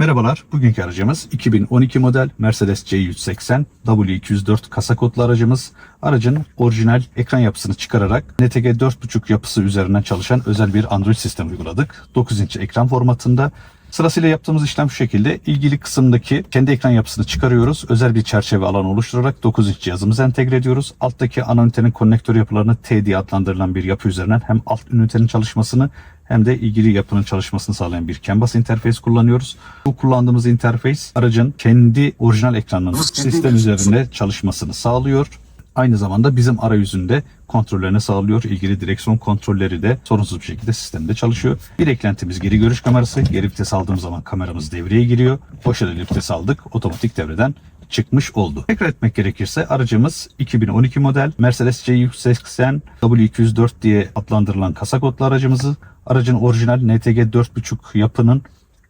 Merhabalar, bugünkü aracımız 2012 model Mercedes C180 W204 kasa kodlu aracımız. Aracın orijinal ekran yapısını çıkararak NTG 4.5 yapısı üzerinden çalışan özel bir Android sistem uyguladık. 9 inç ekran formatında. Sırasıyla yaptığımız işlem şu şekilde. İlgili kısımdaki kendi ekran yapısını çıkarıyoruz. Özel bir çerçeve alanı oluşturarak 9 inç cihazımıza entegre ediyoruz. Alttaki ana ünitenin konnektör yapılarını T diye adlandırılan bir yapı üzerinden hem alt ünitenin çalışmasını hem de ilgili yapının çalışmasını sağlayan bir CAN bus interface kullanıyoruz. Bu kullandığımız interface aracın kendi orijinal ekranının sistem üzerinde çalışmasını sağlıyor. Aynı zamanda bizim arayüzünde kontrollerini sağlıyor. İlgili direksiyon kontrolleri de sorunsuz bir şekilde sistemde çalışıyor. Bir eklentimiz geri görüş kamerası. Geri vites aldığımız zaman kameramız devreye giriyor. Boş ileri vites aldık. Otomatik devreden çıkmış oldu. Tekrar etmek gerekirse aracımız 2012 model Mercedes C180 W204 diye adlandırılan kasa kodlu aracımızı aracın orijinal NTG 4.5 yapının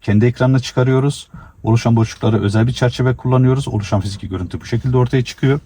kendi ekranına çıkarıyoruz. Oluşan boşluklara özel bir çerçeve kullanıyoruz. Oluşan fiziki görüntü bu şekilde ortaya çıkıyor.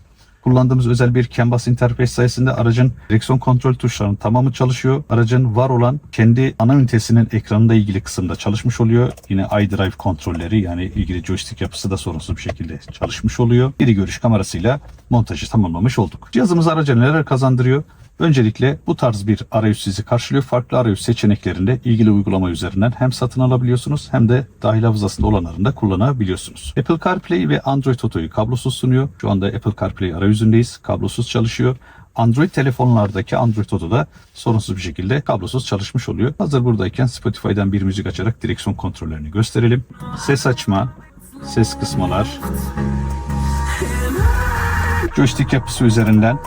Kullandığımız özel bir CAN bus interface sayesinde aracın direksiyon kontrol tuşlarının tamamı çalışıyor. Aracın var olan kendi ana ünitesinin ekranında ilgili kısımda çalışmış oluyor. Yine iDrive kontrolleri yani ilgili joystick yapısı da sorunsuz bir şekilde çalışmış oluyor. Geri görüş kamerasıyla montajı tamamlamış olduk. Cihazımız araca neler kazandırıyor? Öncelikle bu tarz bir arayüz sizi karşılıyor. Farklı arayüz seçeneklerinde ilgili uygulama üzerinden hem satın alabiliyorsunuz hem de dahil hafızasında olanlarını da kullanabiliyorsunuz. Apple CarPlay ve Android Auto'yu kablosuz sunuyor. Şu anda Apple CarPlay arayüzündeyiz. Kablosuz çalışıyor. Android telefonlardaki Android Auto da sorunsuz bir şekilde kablosuz çalışmış oluyor. Hazır buradayken Spotify'dan bir müzik açarak direksiyon kontrollerini gösterelim. Ses açma, ses kısmalar, joystick yapısı üzerinden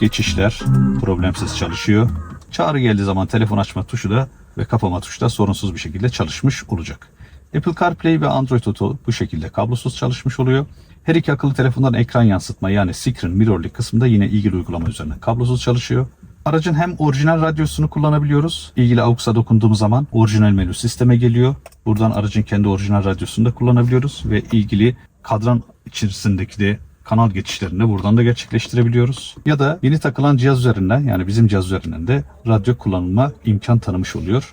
geçişler problemsiz çalışıyor. Çağrı geldiği zaman telefon açma tuşu da ve kapama tuşu da sorunsuz bir şekilde çalışmış olacak. Apple CarPlay ve Android Auto bu şekilde kablosuz çalışmış oluyor. Her iki akıllı telefondan ekran yansıtma yani Screen Mirrorlink kısmında yine ilgili uygulama üzerinden kablosuz çalışıyor. Aracın hem orijinal radyosunu kullanabiliyoruz. İlgili AUX'a dokunduğumuz zaman orijinal menü sisteme geliyor. Buradan aracın kendi orijinal radyosunu da kullanabiliyoruz ve ilgili kadran içerisindeki de kanal geçişlerini buradan da gerçekleştirebiliyoruz. Ya da yeni takılan cihaz üzerinden yani bizim cihaz üzerinden de radyo kullanılma imkan tanımış oluyor.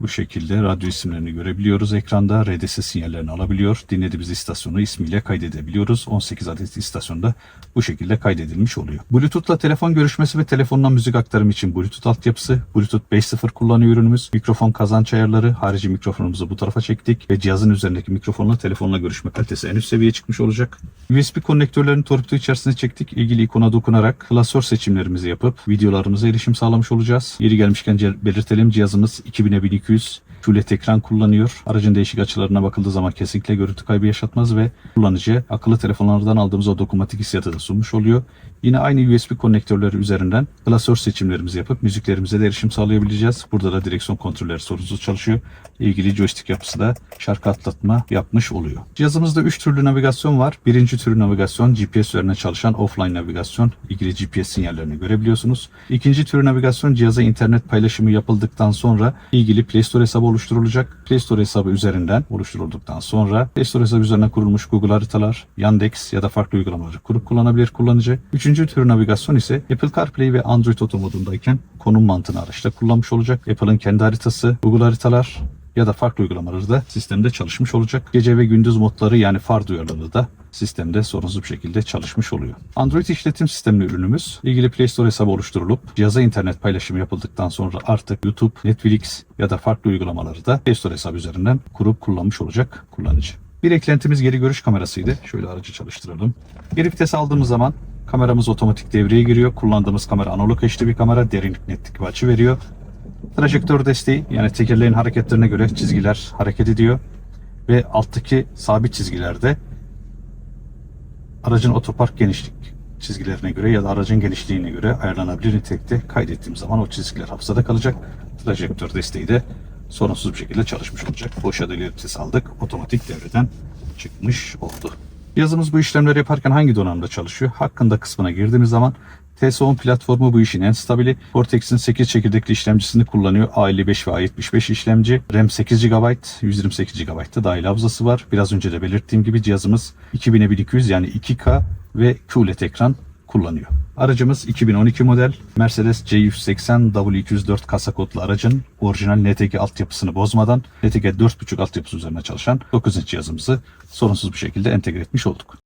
Bu şekilde radyo isimlerini görebiliyoruz ekranda. RDS sinyallerini alabiliyor. Dinlediğimiz istasyonu ismiyle kaydedebiliyoruz. 18 adet istasyonda bu şekilde kaydedilmiş oluyor. Bluetooth'la telefon görüşmesi ve telefondan müzik aktarımı için Bluetooth altyapısı. Bluetooth 5.0 kullanıyor ürünümüz. Mikrofon kazanç ayarları. Harici mikrofonumuzu bu tarafa çektik ve cihazın üzerindeki mikrofonla telefonla görüşme kalitesi en üst seviyeye çıkmış olacak. USB konnektörlerini torpido içerisine çektik. İlgili ikona dokunarak klasör seçimlerimizi yapıp videolarımıza erişim sağlamış olacağız. Yeri gelmişken belirtelim cihazımız 2000'e 1200 QLED ekran kullanıyor. Aracın değişik açılarına bakıldığı zaman kesinlikle görüntü kaybı yaşatmaz ve kullanıcı akıllı telefonlardan aldığımız o dokunmatik hissiyatı da sunmuş oluyor. Yine aynı USB konnektörleri üzerinden klasör seçimlerimizi yapıp müziklerimize de erişim sağlayabileceğiz. Burada da direksiyon kontrolleri sorunsuz çalışıyor. İlgili joystick yapısı da şarkı atlatma yapmış oluyor. Cihazımızda 3 türlü navigasyon var. Birinci türlü navigasyon GPS üzerine çalışan offline navigasyon. İlgili GPS sinyallerini görebiliyorsunuz. İkinci türlü navigasyon cihaza internet paylaşımı yapıldıktan sonra ilgili Play Store hesabı oluşturulacak. Play Store hesabı üzerinden oluşturulduktan sonra Play Store hesabı üzerinden kurulmuş Google haritalar, Yandex ya da farklı uygulamaları kurup kullanabilir kullanıcı. Üçüncü tür navigasyon ise Apple CarPlay ve Android Auto modundayken konum mantığını araçta kullanmış olacak. Apple'ın kendi haritası, Google haritalar ya da farklı uygulamaları da sistemde çalışmış olacak. Gece ve gündüz modları yani far duyarlılığı da sistemde sorunsuz bir şekilde çalışmış oluyor. Android işletim sistemli ürünümüz ilgili Play Store hesabı oluşturulup cihaza internet paylaşımı yapıldıktan sonra artık YouTube, Netflix ya da farklı uygulamaları da Play Store hesabı üzerinden kurup kullanmış olacak kullanıcı. Bir eklentimiz geri görüş kamerasıydı. Şöyle aracı çalıştıralım. Geri vites aldığımız zaman kameramız otomatik devreye giriyor. Kullandığımız kamera analog HD bir kamera. Derinlik netlik ve açı veriyor. Trajektör desteği yani tekerleğin hareketlerine göre çizgiler hareket ediyor. Ve alttaki sabit çizgilerde aracın otopark genişlik çizgilerine göre ya da aracın genişliğine göre ayarlanabilir nitelikte kaydettiğim zaman o çizgiler hafızada kalacak. Trajektör desteği de sorunsuz bir şekilde çalışmış olacak. Boş ileri vites aldık. Otomatik devreden çıkmış oldu. Yazımız bu işlemleri yaparken hangi donanımda çalışıyor? Hakkında kısmına girdiğimiz zaman TS10 platformu bu işin en stabili. Cortex'in 8 çekirdekli işlemcisini kullanıyor. A55 ve A75 işlemci. RAM 8 GB, 128 GB da dahil hafızası var. Biraz önce de belirttiğim gibi cihazımız 2200 yani 2K ve QLED ekran kullanıyor. Aracımız 2012 model Mercedes C180 W204 kasa kodlu aracın orijinal NTG altyapısını bozmadan NTG 4.5 altyapısı üzerine çalışan 9 inç cihazımızı sorunsuz bir şekilde entegre etmiş olduk.